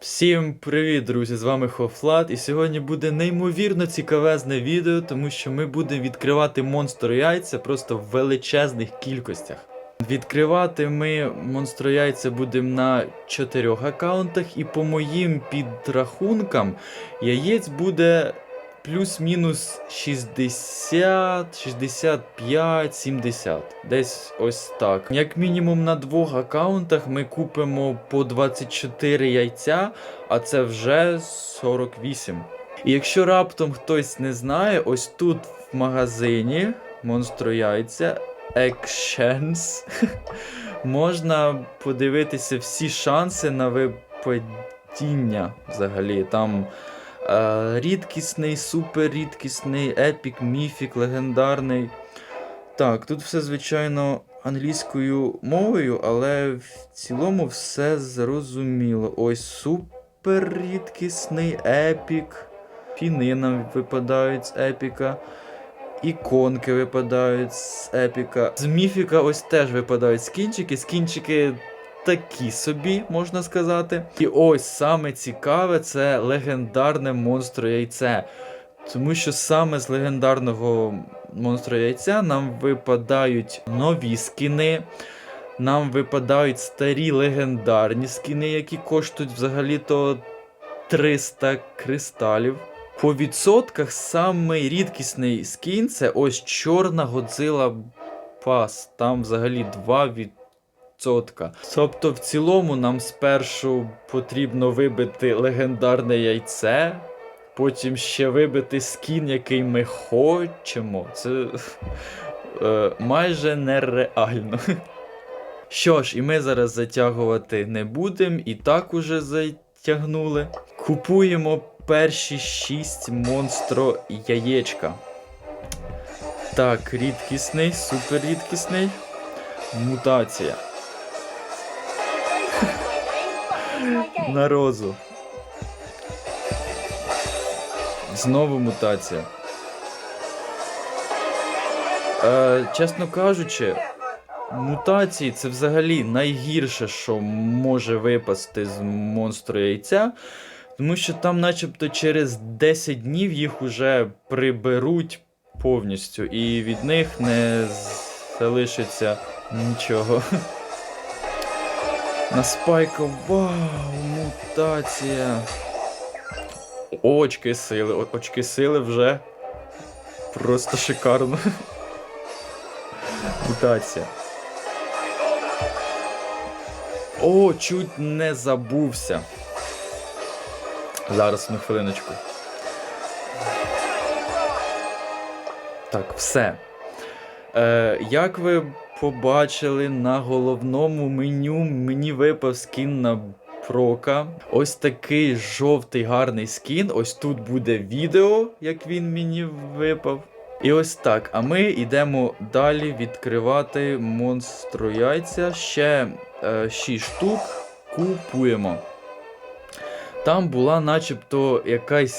Всім привіт, друзі! З вами Хофлат, і сьогодні буде неймовірно цікавезне відео, тому що ми будемо відкривати монстр яйця просто в величезних кількостях. Відкривати ми монстр яйця будемо на чотирьох аккаунтах, і по моїм підрахункам яєць буде плюс-мінус 60, 65, 70. Десь ось так. Як мінімум на двох аккаунтах ми купимо по 24 яйця, а це вже 48. І якщо раптом хтось не знає, ось тут в магазині монстро яйця Actions можна подивитися всі шанси на випадіння взагалі. Там рідкісний, супер рідкісний, епік, міфік, легендарний. Так, тут все, звичайно, англійською мовою, але в цілому все зрозуміло. Ось супер рідкісний, епік. Фіни нам випадають з епіка. Іконки випадають з епіка. З міфіка ось теж випадають скінчики. Скінчики такі собі, можна сказати. І ось саме цікаве це легендарне монстро яйце. Тому що саме з легендарного монстра яйця нам випадають нові скіни. Нам випадають старі легендарні скіни, які коштують взагалі-то 300 кристалів. По відсотках самий рідкісний скін це ось чорна Годзilla Пас. Там взагалі 2 від відсотка. Тобто, в цілому нам спершу потрібно вибити легендарне яйце, потім ще вибити скін, який ми хочемо. Це е, майже нереально. Що ж, і ми зараз затягувати не будемо, і так уже затягнули. Купуємо перші 6 монстро яєчка. Так, рідкісний, супер рідкісний. Мутація. На розу. Знову мутація. Е, чесно кажучи, мутації це взагалі найгірше, що може випасти з монстру яйця. Тому що там, начебто, через 10 днів їх уже приберуть повністю, і від них не залишиться нічого. На спайка, вау, мутація. Очки сили, очки сили вже просто шикарно. Мутація. О, чуть не забувся. Зараз одну хвилиночку. Так, все. Е, як ви побачили на головному меню, мені випав скін на прока. Ось такий жовтий гарний скін. Ось тут буде відео, як він мені випав. І ось так. А ми йдемо далі відкривати монстру яйця. Ще е, 6 штук купуємо. Там була начебто якась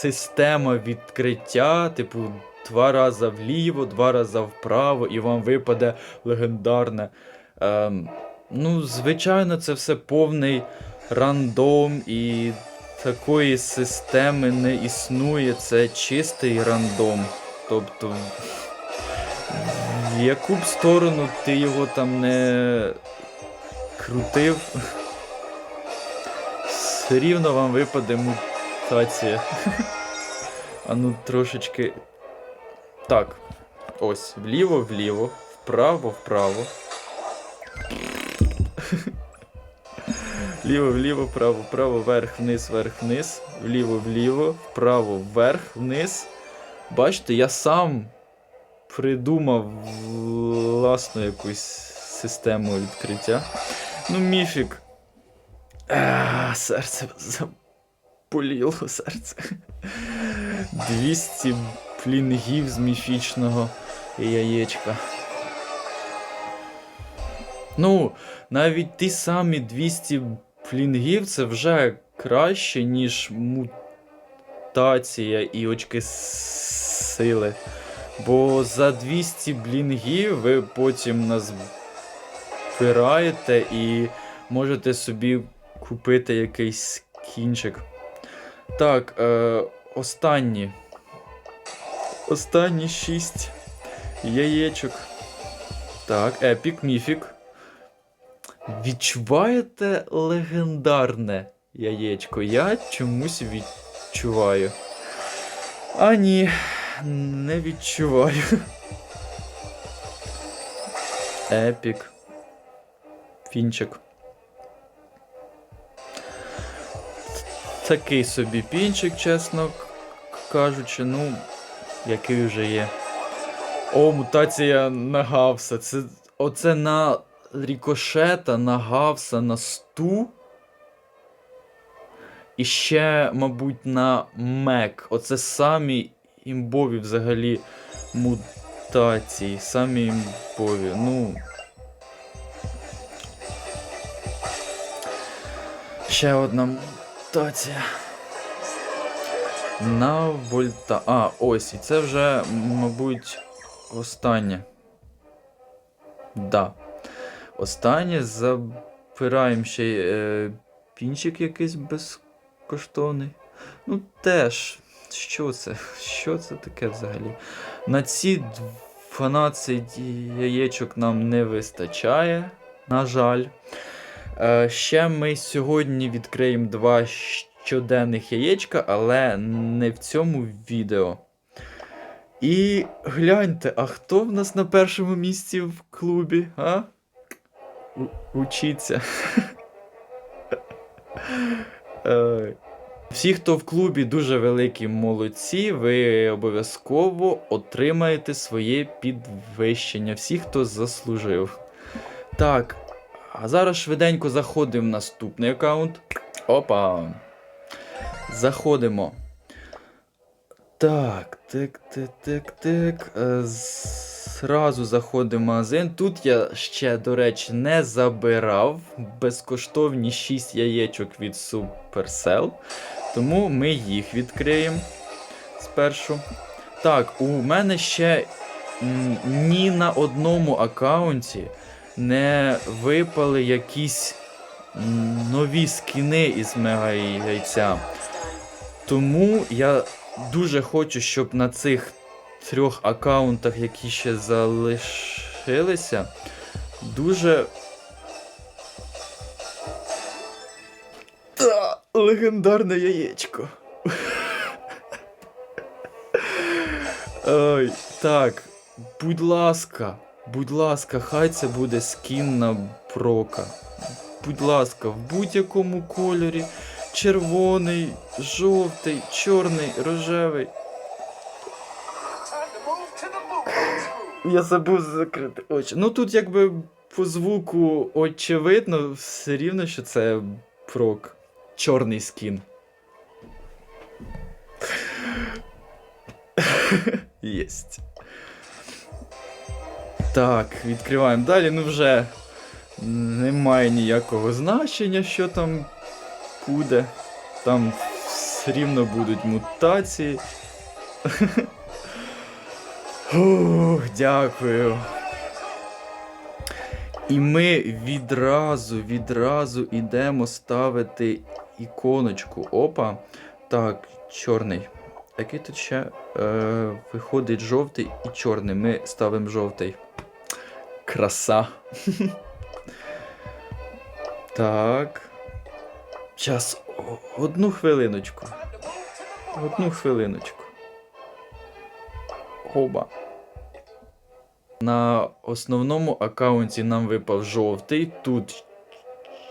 система відкриття, типу, два рази вліво, два рази вправо, і вам випаде легендарне. Ем, ну, звичайно, це все повний рандом, і такої системи не існує. Це чистий рандом. Тобто, в яку б сторону ти його там не крутив, все рівно вам випаде мутація. А ну трошечки. Так. Ось, вліво, вліво, вправо, вправо. Ліво, вліво, вправо, вправо, вверх, вниз, вверх, вниз, вліво, вліво, вправо, вверх, вниз. Бачите, я сам придумав власну якусь систему відкриття. Ну, міфік. А, серце заполіло серце. 200 плінгів з міфічного яєчка. Ну, навіть ті самі 200 плінгів це вже краще, ніж мутація і очки сили. Бо за 200 блінгів ви потім назбираєте і можете собі купити якийсь кінчик. Так, е, останні. Останні шість яєчок. Так, епік, міфік. Відчуваєте легендарне яєчко? Я чомусь відчуваю. А ні, не відчуваю. Епік. Фінчик. Такий собі пінчик, чесно кажучи, ну, який вже є. О, мутація на Гавса. Це, оце на рікошета, на Гавса, на сту. І ще, мабуть, на Мек. Оце самі імбові взагалі мутації. Самі імбові. Ну. Ще одна мутація. На вольта. А, ось, і це вже, мабуть, останнє. Да. Останнє забираємо ще е, пінчик якийсь безкоштовний. Ну, теж, що це? Що це таке взагалі? На ці 12 яєчок нам не вистачає, на жаль. Е, ще ми сьогодні відкриємо два щоденних яєчка, але не в цьому відео. І гляньте, а хто в нас на першому місці в клубі? А? У- Учіться. Всі, хто в клубі дуже великі молодці, ви обов'язково отримаєте своє підвищення. Всі, хто заслужив. Так, а зараз швиденько заходимо в наступний аккаунт. Опа. Заходимо. Так, так, так, так, так. Е, Зразу заходимо в магазин. Тут я ще, до речі, не забирав безкоштовні 6 яєчок від Supercell. Тому ми їх відкриємо спершу. Так, у мене ще ні на одному аккаунті не випали якісь нові скіни із мега яйця. Тому я дуже хочу, щоб на цих трьох аккаунтах, які ще залишилися, дуже. Та, легендарне яєчко. Ой, так, будь ласка, будь ласка, хай це буде скін на Брока. Будь ласка, в будь-якому кольорі. Червоний, жовтий, чорний, рожевий. Я забув закрити очі. Ну тут якби по звуку очевидно, все рівно, що це прок. Чорний скін. Єсть. Так, відкриваємо далі. Ну вже немає ніякого значення, що там буде. Там все рівно будуть мутації. Ух, дякую. І ми відразу, відразу йдемо ставити іконочку. Опа. Так, чорний. Який тут ще е, виходить жовтий і чорний. Ми ставимо жовтий. Краса. Так. Час. Одну хвилиночку. Одну хвилиночку. Оба. На основному аккаунті нам випав жовтий, тут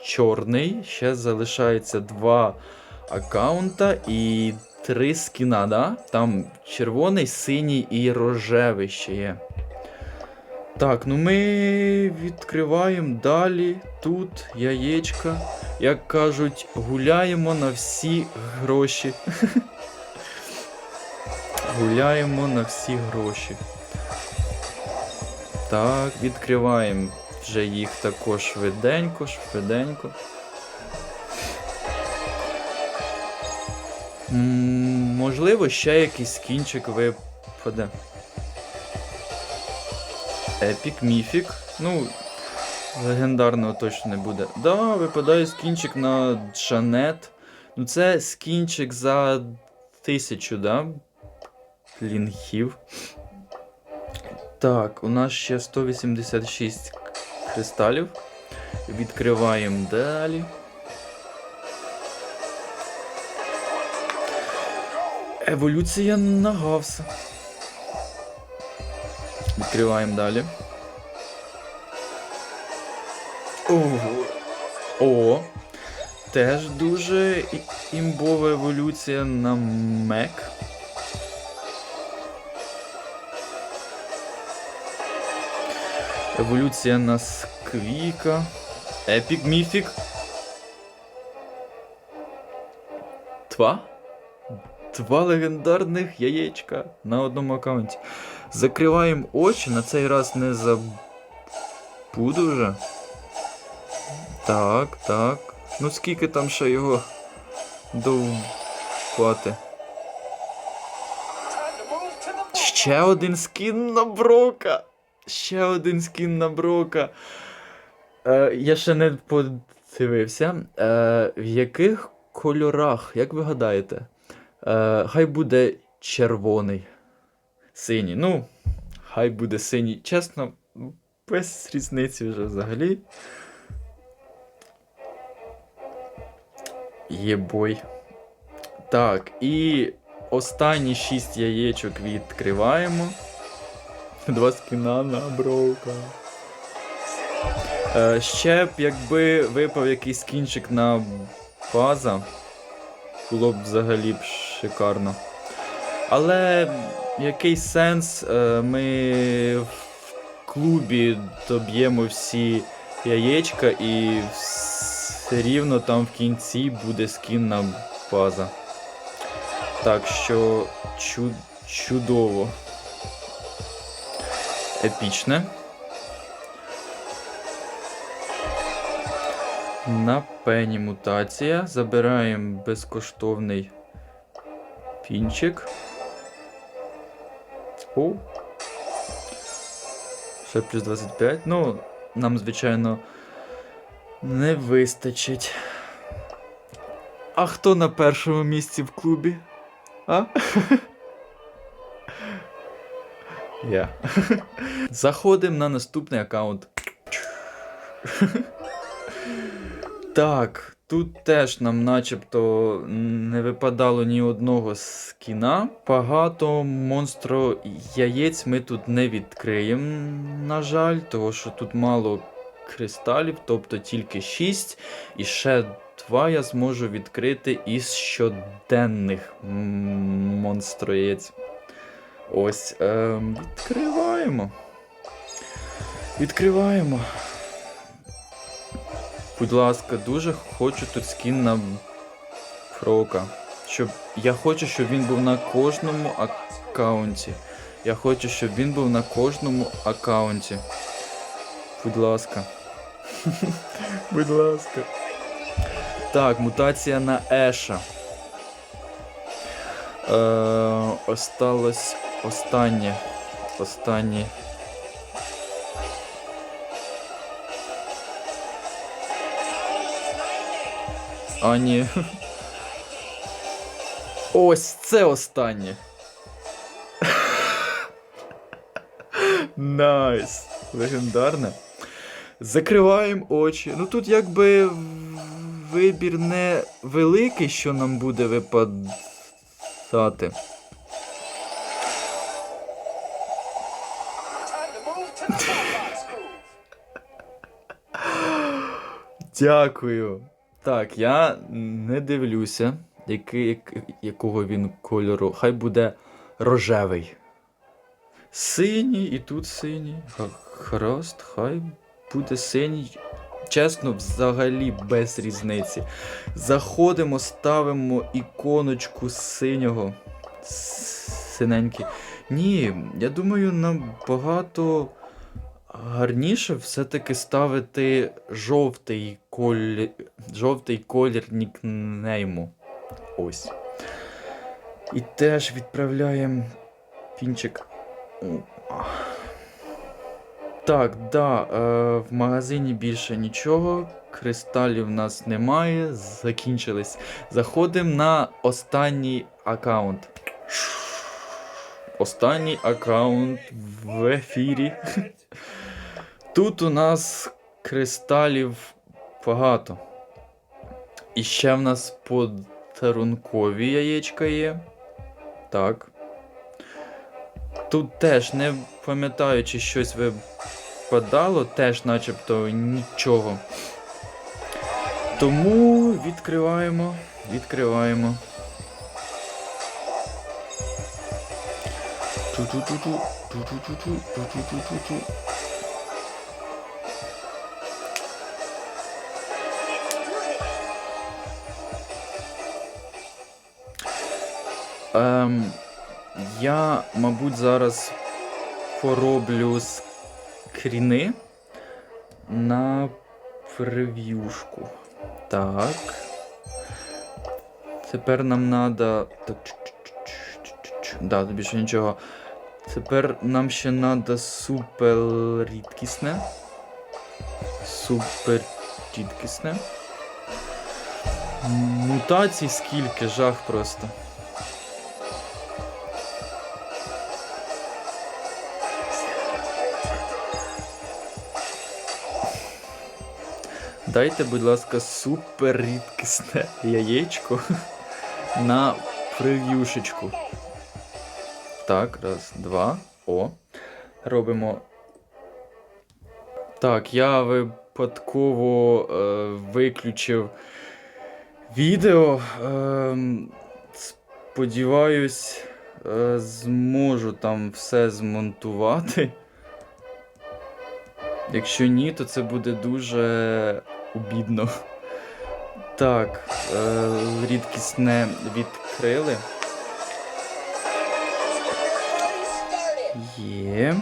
чорний. Ще залишається два аккаунта і три скіна, да? Там червоний, синій і рожевий ще є. Так, ну ми відкриваємо далі. Тут яєчка. Як кажуть, гуляємо на всі гроші. Гуляємо на всі гроші. Так, відкриваємо вже їх також швиденько, швиденько. М, Можливо, ще якийсь кінчик випаде. Епік, міфік. Ну, Легендарного точно не буде. Да, випадає скінчик на Джанет. Ну це скінчик за тисячу, да? Лінгів. Так, у нас ще 186 кристалів. Відкриваємо далі. Еволюція на Гавса. Відкриваємо далі. Ого. О. Теж дуже імбова еволюція на Мек. Еволюція на Сквіка. Епік Міфік. Два? Два легендарних яєчка на одному аккаунті. Закриваємо очі, на цей раз не забуду вже. Так, так. Ну скільки там ще його довбати? Ще один скін на Брока. Ще один скін на Брока. Е, я ще не подивився. Е, в яких кольорах, як ви гадаєте? Е, хай буде червоний. Синій. Ну, хай буде синій. Чесно, без різниці вже взагалі. Єбой. Так, і останні шість яєчок відкриваємо. Два скіна на броука. Е, ще б, якби випав якийсь скінчик на база, було б взагалі б шикарно. Але який сенс? Е, ми в клубі доб'ємо всі яєчка і все рівно там в кінці буде скінна база. Так що чу- чудово. Епічне. На пені мутація. Забираємо безкоштовний пінчик. О. Ще плюс 25. Ну, нам, звичайно, не вистачить. А хто на першому місці в клубі? А? Я. Заходимо на наступний аккаунт. Так, тут теж нам начебто не випадало ні одного скіна. Багато монстро яєць ми тут не відкриємо, на жаль, тому що тут мало кристалів, тобто тільки 6. І ще 2 я зможу відкрити із щоденних м, монстро яєць. Ось, ем, відкриваємо. Відкриваємо. Будь ласка, дуже хочу тут скін на Фрока. Щоб... Я хочу, щоб він був на кожному аккаунті. Я хочу, щоб він був на кожному аккаунті. Будь ласка. Будь ласка. Так, мутація на Еша. Е, осталось останнє. Останнє. А, ні. Ось це останнє. Найс. Легендарне. Закриваємо очі. Ну тут якби вибір не великий, що нам буде випадати. Дякую. Так, я не дивлюся, який, якого він кольору. Хай буде рожевий. Синій і тут синій. Гаразд, хай буде синій. Чесно, взагалі без різниці. Заходимо, ставимо іконочку синього. Синенький. Ні, я думаю, набагато гарніше все-таки ставити жовтий колір, жовтий колір нікнейму. Ось. І теж відправляємо пінчик. Так, да, е, в магазині більше нічого. Кристалів в нас немає. Закінчились. Заходимо на останній аккаунт. Останній аккаунт в ефірі. Тут у нас кристалів багато. І ще в нас подарункові яєчка є. Так. Тут теж не пам'ятаю, чи щось випадало, теж начебто нічого. Тому відкриваємо, відкриваємо. Ту-ту-ту-ту, ту-ту-ту-ту, ту-ту-ту-ту-ту. Ем, я, мабуть, зараз пороблю скріни на прев'юшку. Так. Тепер нам треба. Так. Да, більше нічого. Тепер нам ще треба супер рідкісне. Супер рідкісне. Мутацій скільки, жах просто. Дайте, будь ласка, супер рідкісне яєчко на прев'юшечку. Так, раз, два. О. Робимо. Так, я випадково е, виключив відео. Е, сподіваюсь, е, зможу там все змонтувати. Якщо ні, то це буде дуже обідно. Так, е, рідкісне відкрили. Є.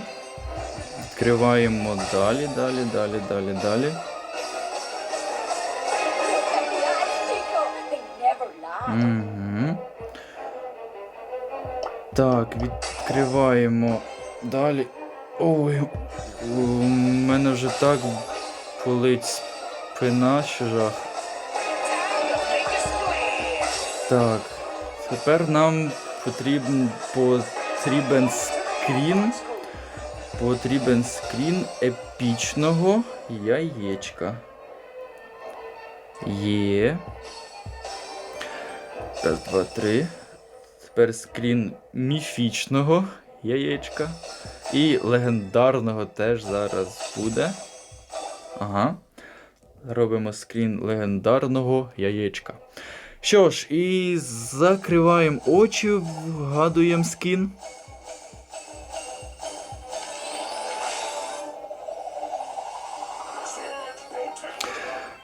Відкриваємо далі, далі, далі, далі, далі. Угу. Так, відкриваємо далі. Ой, у мене вже так болить спина, що жах. Так, тепер нам потрібен потрібен скрін. Потрібен скрін епічного яєчка. Є. Раз, два, три. Тепер скрін міфічного яєчка. І легендарного теж зараз буде. Ага. Робимо скрін легендарного яєчка. Що ж, і закриваємо очі, вгадуємо скін.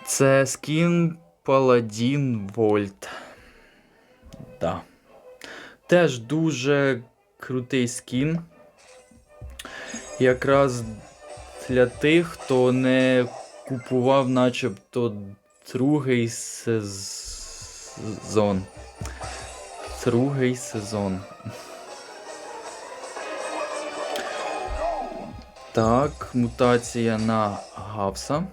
Це скін Паладін Вольт. Да. Теж дуже крутий скін. Якраз для тих, хто не купував начебто другий сезон. Другий сезон. Так, мутація на Гавса.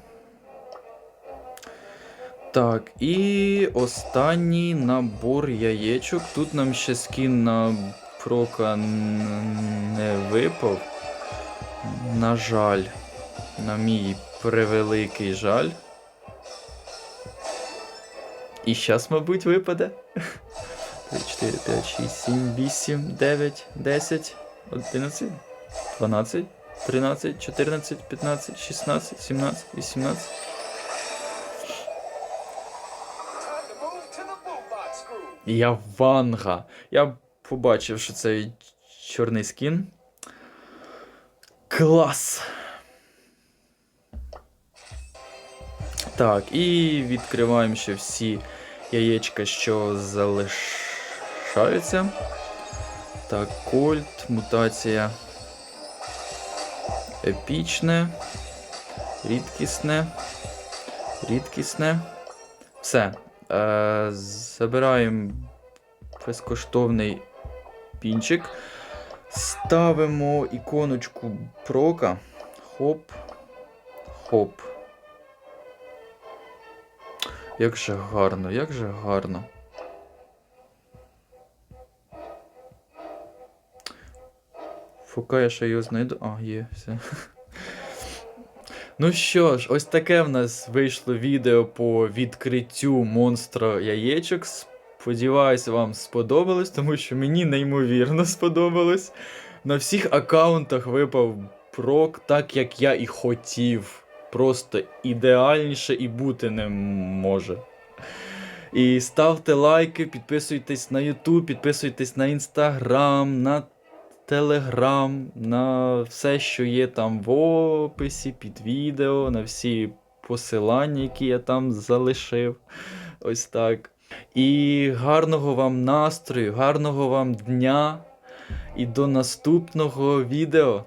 Так, і останній набор яєчок. Тут нам ще скін на прока не випав. На жаль, на мій превеликий жаль. І щас, мабуть, випаде. 3, 4, 5, 6, 7, 8, 9, 10, 11, 12, 13, 14, 15, 16, 17, 18. Я ванга. Я побачив, що це чорний скін. Клас! Так, і відкриваємо ще всі яєчка, що залишаються. Так, кольт, мутація. Епічне. Рідкісне. Рідкісне. Все. Е, забираємо безкоштовний пінчик. Ставимо іконочку прока. Хоп. Хоп. Як же гарно, як же гарно. Фука, я ще його знайду. А, є, все. Ну що ж, ось таке в нас вийшло відео по відкриттю монстра яєчок. Сподіваюся, вам сподобалось, тому що мені неймовірно сподобалось. На всіх аккаунтах випав прок, так як я і хотів. Просто ідеальніше і бути не може. І ставте лайки, підписуйтесь на YouTube, підписуйтесь на Instagram, на Telegram, на все, що є там в описі, під відео, на всі посилання, які я там залишив. Ось так. І гарного вам настрою, гарного вам дня. І до наступного відео.